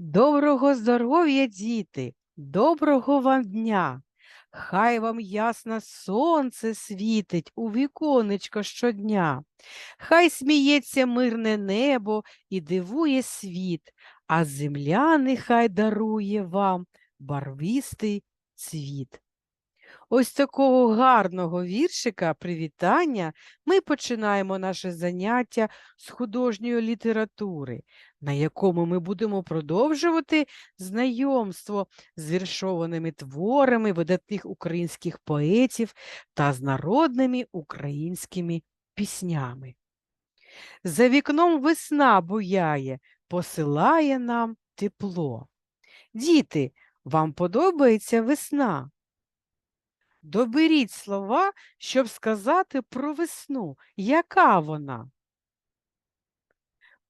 Доброго здоров'я, діти, доброго вам дня. Хай вам ясно сонце світить у віконечко щодня. Хай сміється мирне небо і дивує світ, а земля нехай дарує вам барвистий цвіт. Ось такого гарного віршика привітання ми починаємо наше заняття з художньої літератури, на якому ми будемо продовжувати знайомство з віршованими творами видатних українських поетів та з народними українськими піснями. За вікном весна буяє, посилає нам тепло. Діти, вам подобається весна? Доберіть слова, щоб сказати про весну. Яка вона?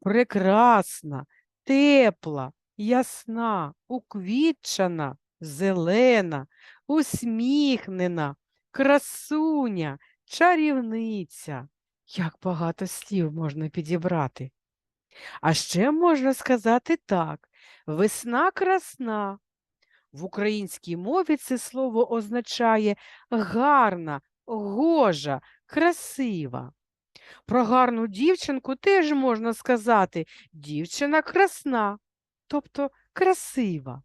Прекрасна, тепла, ясна, уквітчана, зелена, усміхнена, красуня, чарівниця. Як багато слів можна підібрати. А ще можна сказати так: весна красна. В українській мові це слово означає гарна, гожа, красива. Про гарну дівчинку теж можна сказати дівчина красна, тобто красива.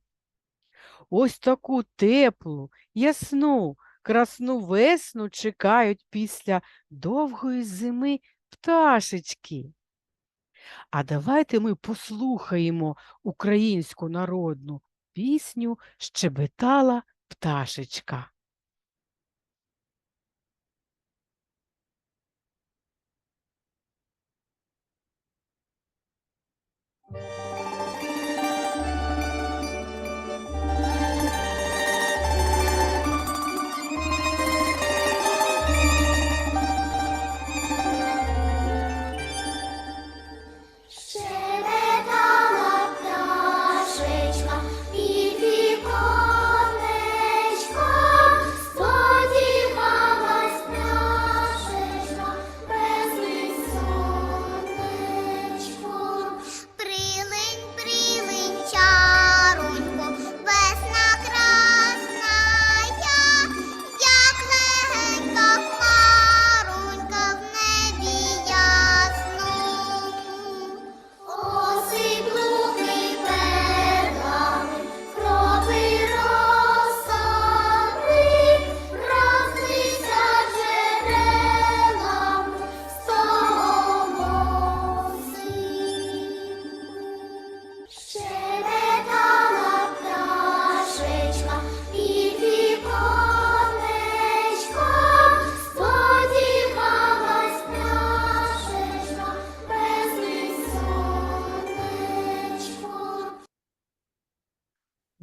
Ось таку теплу, ясну, красну весну чекають після довгої зими пташечки. А давайте ми послухаємо українську народну пісню щебетала пташечка. Щебетала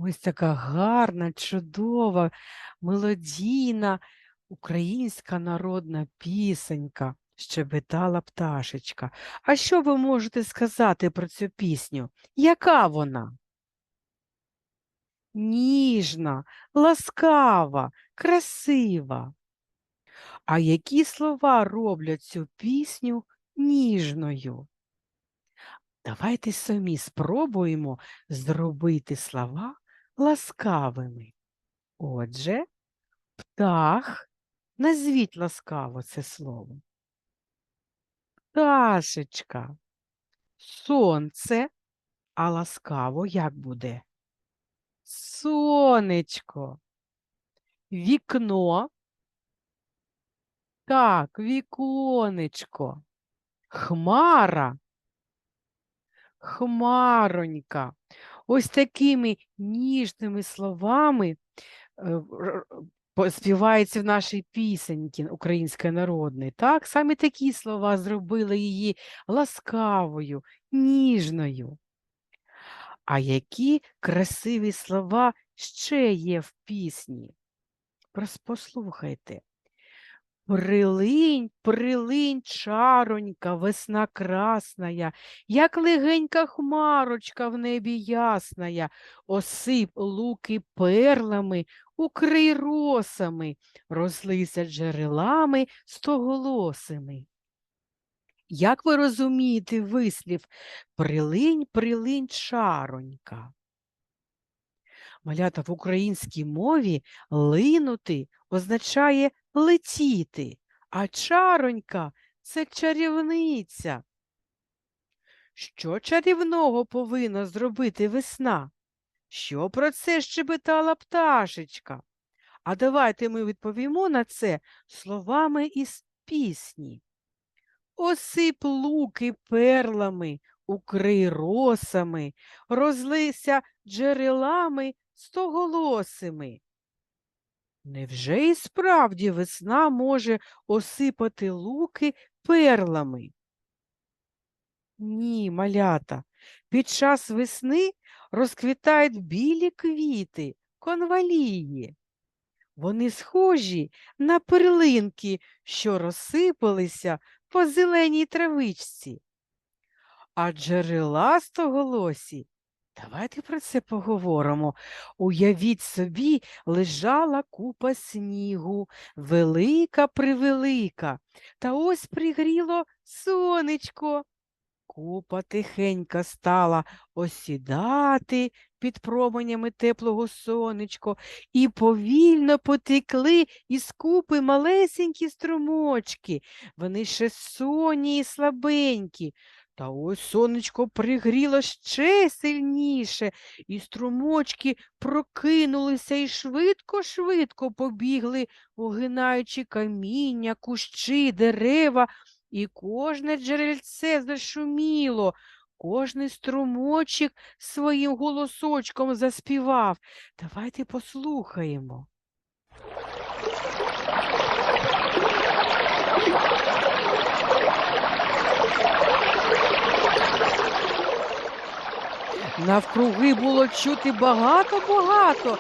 Ось така гарна, чудова, мелодійна українська народна пісенька щебетала пташечка. А що ви можете сказати про цю пісню? Яка вона? Ніжна, ласкава, красива. А які слова роблять цю пісню ніжною? Давайте самі спробуємо зробити слова ласкавими. Отже, птах, назвіть ласкаво це слово. Пташечка, сонце, а ласкаво як буде? Сонечко, вікно. Так, віконечко, хмара, хмаронька. Ось такими ніжними словами е, співається в нашій пісеньці української народної. Так, саме такі слова зробили її ласкавою, ніжною. А які красиві слова ще є в пісні? Послухайте. Прилинь, прилинь, чаронька, весна красная, як легенька хмарочка в небі ясная, осип луки перлами, укрий росами, розлися джерелами стоголосими. Як ви розумієте вислів прилинь, прилинь, чаронька? Малята в українській мові линути означає летіти, а чаронька це чарівниця. Що чарівного повинна зробити весна? Що про це щебетала пташечка? А давайте ми відповімо на це словами із пісні. Осип луки перлами, укрий росами, розлися джерелами стоголосими. Невже і справді весна може осипати луки перлами? Ні, малята, під час весни розквітають білі квіти, конвалії. Вони схожі на перлинки, що розсипалися по зеленій травичці. А джерела стоголосі, давайте про це поговоримо. Уявіть собі, лежала купа снігу, велика превелика, та ось пригріло сонечко. Купа тихенько стала осідати під променями теплого сонечко, і повільно потекли із купи малесенькі струмочки. Вони ще сонні і слабенькі. Та ось сонечко пригріло ще сильніше, і струмочки прокинулися і швидко-швидко побігли, огинаючи каміння, кущі, дерева, і кожне джерельце зашуміло, кожний струмочок своїм голосочком заспівав. Давайте послухаємо. Навкруги було чути багато-багато,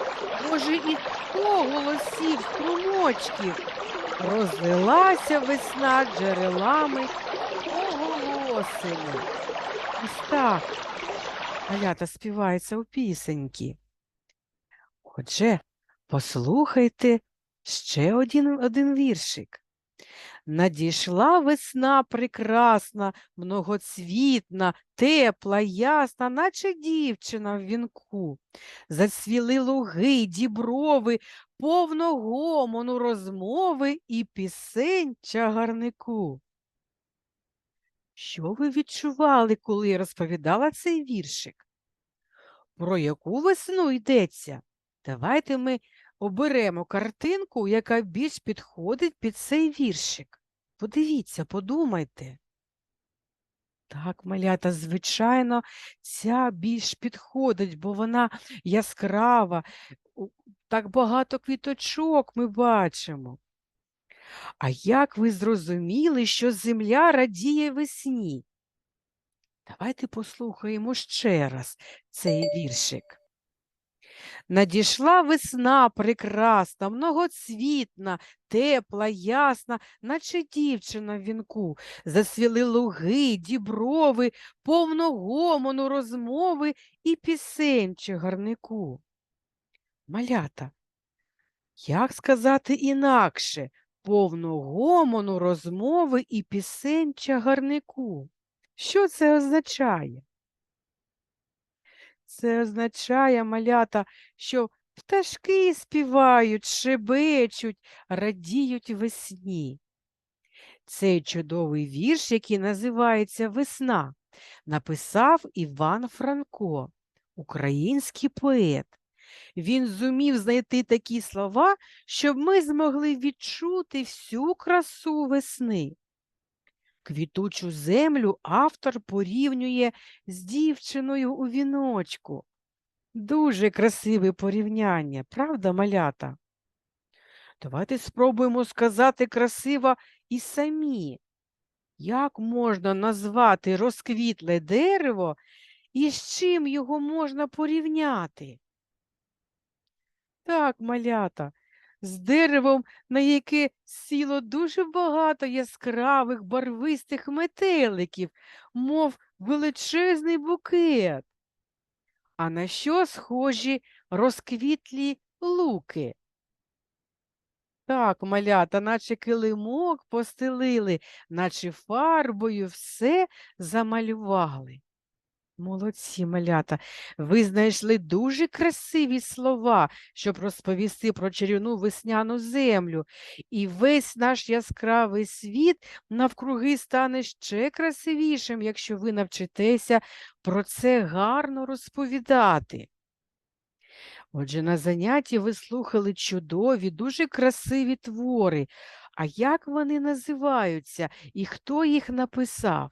може, і сто голосів струмочків. Розлилася весна джерелами оголосами. Ось так співається у пісеньки. Отже, послухайте ще один, один віршик. Надійшла весна прекрасна, многоцвітна, тепла, ясна, наче дівчина в вінку. Зацвіли луги, діброви, повно гомону розмови і пісень чагарнику. Що ви відчували, коли розповідала цей віршик? Про яку весну йдеться? Давайте ми оберемо картинку, яка більш підходить під цей віршик. Подивіться, подумайте. Так, малята, звичайно, ця більш підходить, бо вона яскрава, так багато квіточок ми бачимо. А як ви зрозуміли, що земля радіє весні? Давайте послухаємо ще раз цей віршик. Надійшла весна прекрасна, многоцвітна, тепла, ясна, наче дівчина в вінку. Засвіли луги, діброви, повно гомону розмови і пісень чагарнику. Малята, як сказати інакше, повно гомону розмови і пісень чагарнику? Що це означає? Це означає, малята, що пташки співають, шебечуть, радіють весні. Цей чудовий вірш, який називається Весна, написав Іван Франко, український поет. Він зумів знайти такі слова, щоб ми змогли відчути всю красу весни. Квітучу землю автор порівнює з дівчиною у віночку. Дуже красиве порівняння, правда, малята? Давайте спробуємо сказати красиво і самі. Як можна назвати розквітле дерево і з чим його можна порівняти? Так, малята, з деревом, на яке сіло дуже багато яскравих барвистих метеликів, мов величезний букет. А на що схожі розквітлі луки? Так, малята, наче килимок постелили, наче фарбою все замалювали. Молодці, малята. Ви знайшли дуже красиві слова, щоб розповісти про чарівну весняну землю. І весь наш яскравий світ навкруги стане ще красивішим, якщо ви навчитеся про це гарно розповідати. Отже, на занятті ви слухали чудові, дуже красиві твори. А як вони називаються і хто їх написав?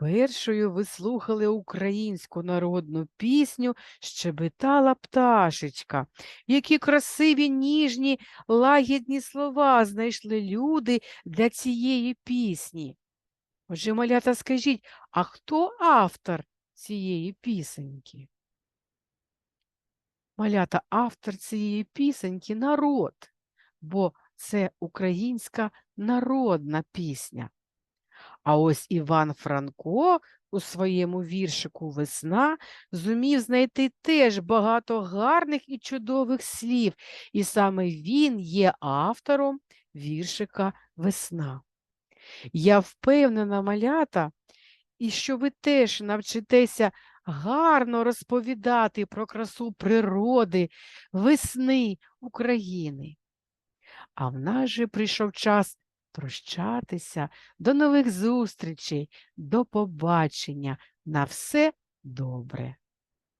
Першою ви слухали українську народну пісню Щебетала пташечка. Які красиві, ніжні, лагідні слова знайшли люди для цієї пісні. Отже, малята, скажіть, а хто автор цієї пісеньки? Малята, автор цієї пісеньки народ, бо це українська народна пісня. А ось Іван Франко у своєму віршику Весна зумів знайти теж багато гарних і чудових слів, і саме він є автором віршика Весна. Я впевнена, малята, і що ви теж навчитеся гарно розповідати про красу природи, весни України. А в нас же прийшов час прощатися. До нових зустрічей, до побачення. На все добре.